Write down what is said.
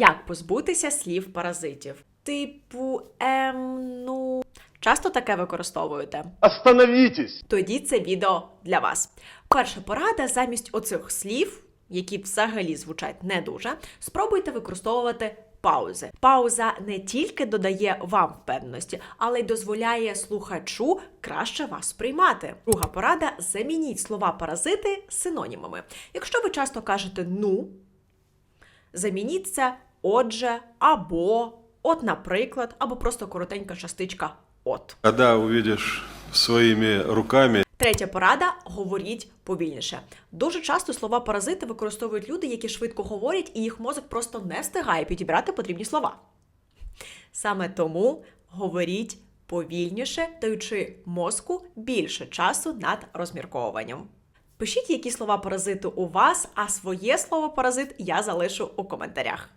Як позбутися слів паразитів? Типу, ем, ну. Часто таке використовуєте? Остановитесь! Тоді це відео для вас. Перша порада замість оцих слів, які взагалі звучать не дуже, спробуйте використовувати паузи. Пауза не тільки додає вам впевненості, але й дозволяє слухачу краще вас сприймати. Друга порада: замініть слова паразити синонімами. Якщо ви часто кажете ну, замініть це отже, або, от, наприклад, або просто коротенька частичка от. Когда увидишь своими руками Третя порада говоріть повільніше. Дуже часто слова паразити використовують люди, які швидко говорять, і їх мозок просто не встигає підібрати потрібні слова. Саме тому говоріть повільніше, даючи мозку більше часу над розмірковуванням. Пишіть, які слова паразити у вас, а своє слово паразит я залишу у коментарях.